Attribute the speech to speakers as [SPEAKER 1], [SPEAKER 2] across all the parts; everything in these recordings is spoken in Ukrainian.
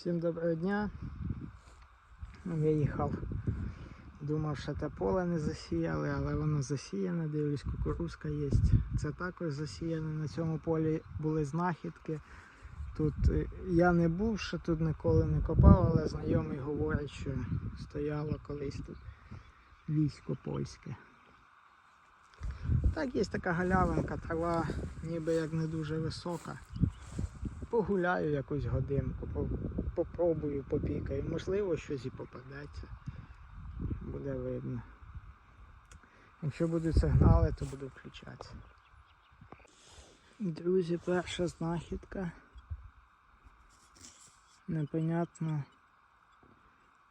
[SPEAKER 1] Всім доброго дня. Я їхав. Думав, що те поле не засіяли, але воно засіяне, дивлюсь, кукурузка є. Це також засіяне. На цьому полі були знахідки. Тут е, я не був, ще тут ніколи не копав, але знайомий говорить, що стояло колись тут військо польське. Так, є така галявинка, трава ніби як не дуже висока. Погуляю якусь годинку, попробую, попікаю. Можливо, щось і попадеться. Буде видно. Якщо будуть сигнали, то буду включатися. Друзі, перша знахідка. Непонятно,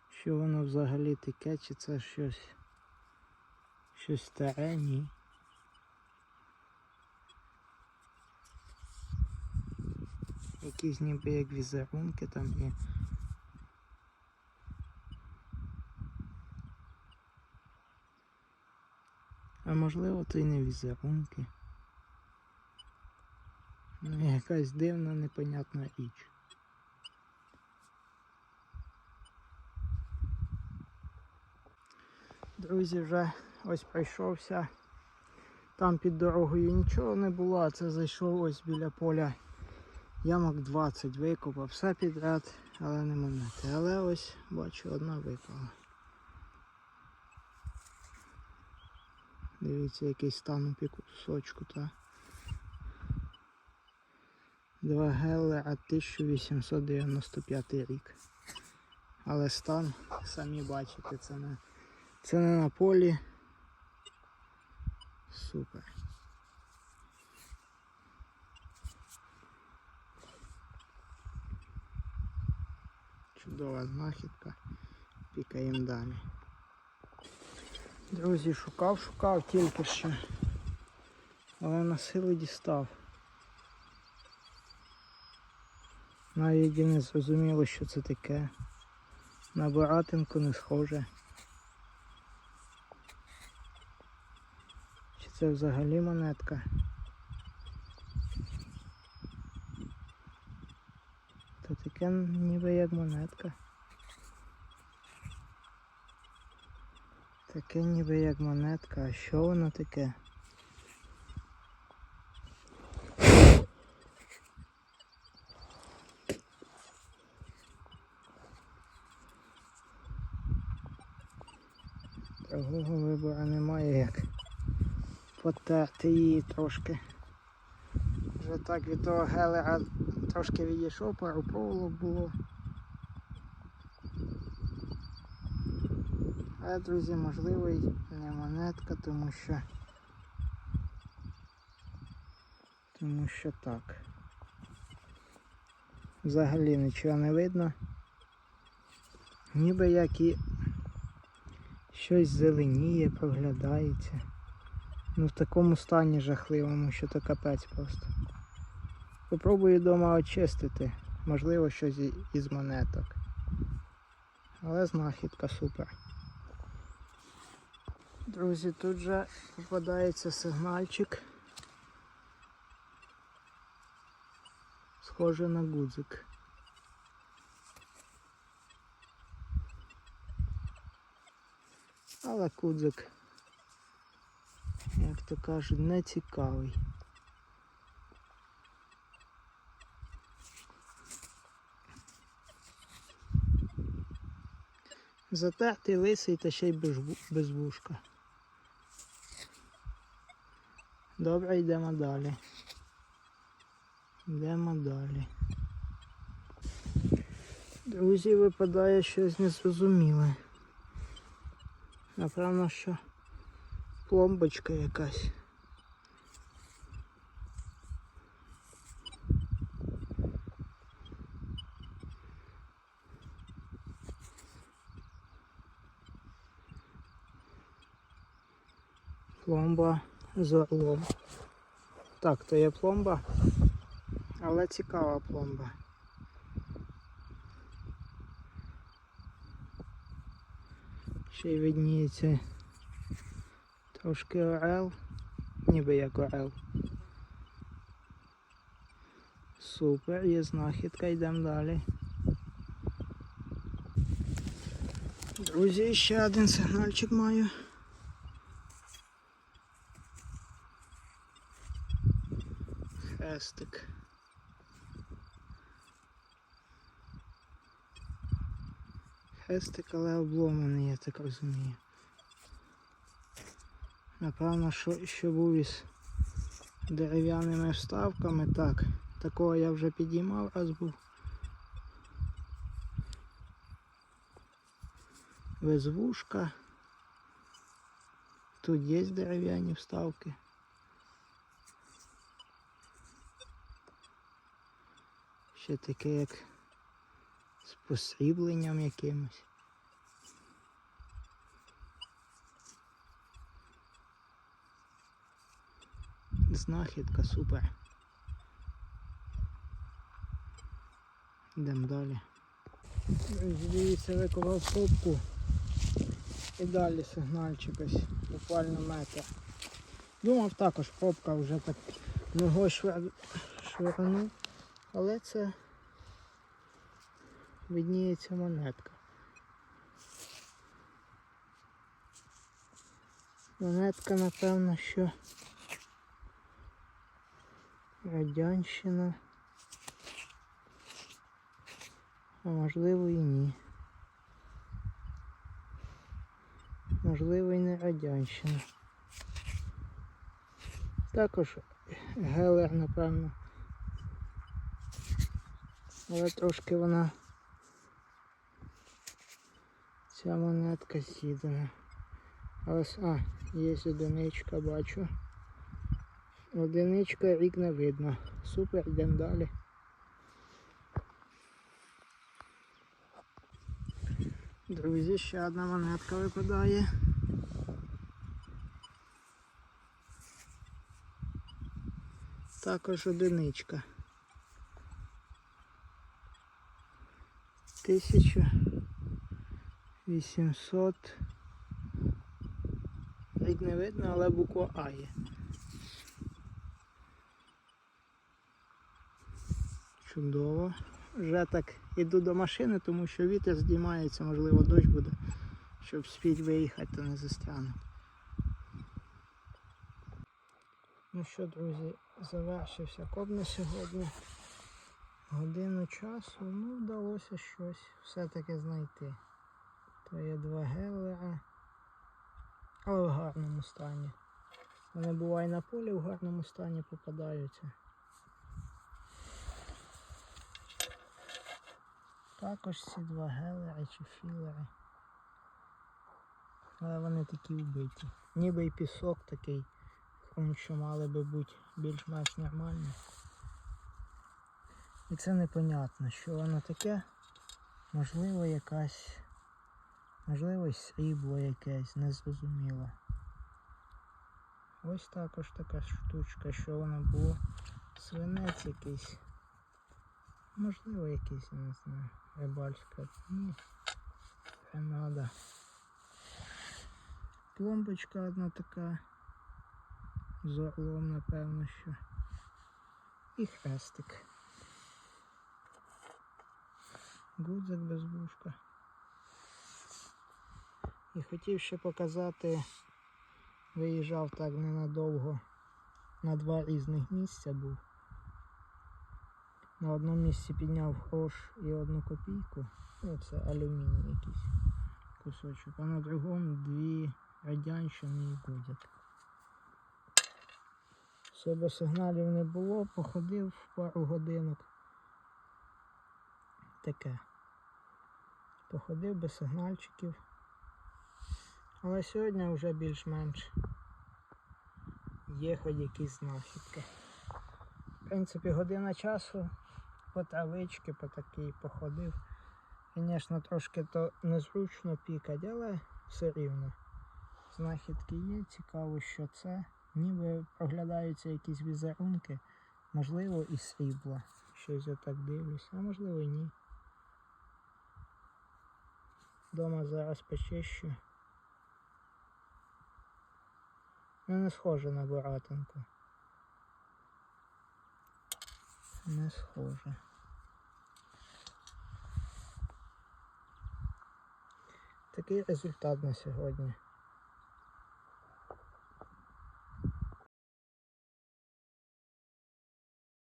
[SPEAKER 1] що воно взагалі таке, чи це щось щось старе, ні. Якісь ніби як візерунки там є. А можливо то й не візерунки. Ну, якась дивна, непонятна річ. Друзі, вже ось пройшовся. Там під дорогою нічого не було, це зайшов ось біля поля. Ямок 20 викопав, все підряд, але не монети. Але ось бачу, одна випала. Дивіться, який стан у пікусочку, та. Два гелера 1895 рік. Але стан, самі бачите, це не, це не на полі. Супер. Чудова знахідка. Пікаємо далі. Друзі, шукав, шукав тільки що. Але на силу дістав. Навіть і не зрозуміло, що це таке. На баратинку не схоже. Чи це взагалі монетка? Та таке ніби як монетка. Таке ніби як монетка, а що воно таке? Другого вибору немає як потерти її трошки. Вже так від того гелера трошки відійшов, пару проволок було. Але, друзі, можливо й не монетка, тому що тому що так. Взагалі нічого не видно. Ніби як і щось зеленіє, проглядається. Ну в такому стані жахливому, що то капець просто. Попробую вдома очистити. Можливо, щось із монеток. Але знахідка супер. Друзі, тут же попадається сигнальчик. Схоже на гудзик. Але гудзик, як то кажуть, не цікавий. Затертий лисий та ще й без, вушка. Добре, йдемо далі. Йдемо далі. Друзі, випадає щось незрозуміле. Напевно, що пломбочка якась. Пломба з орлом. Так, то є пломба, але цікава пломба. Ще й видніється трошки орел, ніби як орел. Супер, є знахідка, йдемо далі. Друзі, ще один сигнальчик маю. Хрестик. Хрестик, але обломаний, я так розумію. Напевно, що, що був із дерев'яними вставками. Так, такого я вже підіймав, раз був. Без вушка. Тут є дерев'яні вставки. Ще таке як з посрібленням якимось. Знахідка супер. Йдемо далі. Дивіться, викопав пробку і далі сигнальчик ось буквально метр. Думав також пробка вже так ногою швир... швирнув, але це видніється монетка. Монетка, напевно, що радянщина. А можливо і ні. Можливо і не радянщина. Також гелер, напевно. Але трошки вона ця монетка з'їдена. Але а, є одиничка, бачу. Одиничка рік не видно. Супер, йдемо далі. Друзі, ще одна монетка випадає. Також одиничка. Тисяча вісімсот. Рік не видно, але буква А є. Чудово. Вже так іду до машини, тому що вітер здіймається, можливо, дощ буде, щоб спіть виїхати, то не застряну. Ну що, друзі, завершився коп на сьогодні. Годину часу, ну вдалося щось все-таки знайти. То є два гелера, але в гарному стані. Вони буває на полі в гарному стані попадаються. Також ці два гелери чи філери. Але вони такі вбиті. Ніби і пісок такий, тому що мали би бути більш-менш нормальні. І це непонятно, що воно таке. Можливо якась, можливо срібло якесь, незрозуміло. Ось також така штучка, що воно було. Свинець якийсь. Можливо якийсь, я не знаю, рибальська. Ні. Гренада. Пломбочка одна така. З орлом, напевно, що. І хрестик. Гудзик без вушка. І хотів ще показати, виїжджав так ненадовго. На два різних місця був. На одному місці підняв грош і одну копійку. Ну, це алюміній якийсь кусочок. А на другому дві радянщини і гудзик. Особо сигналів не було, походив пару годинок. Таке. Походив без сигнальчиків. Але сьогодні вже більш-менш є хоч якісь знахідки. В принципі, година часу по травички, по такій походив. Звісно, трошки то незручно пікать, але все рівно. Знахідки є, цікаво, що це. Ніби проглядаються якісь візерунки, можливо, і срібла. Щось я так дивлюся, а можливо і ні. Дома зараз почищу. Ну не схоже на буратинку. Не схоже. такий результат на сьогодні.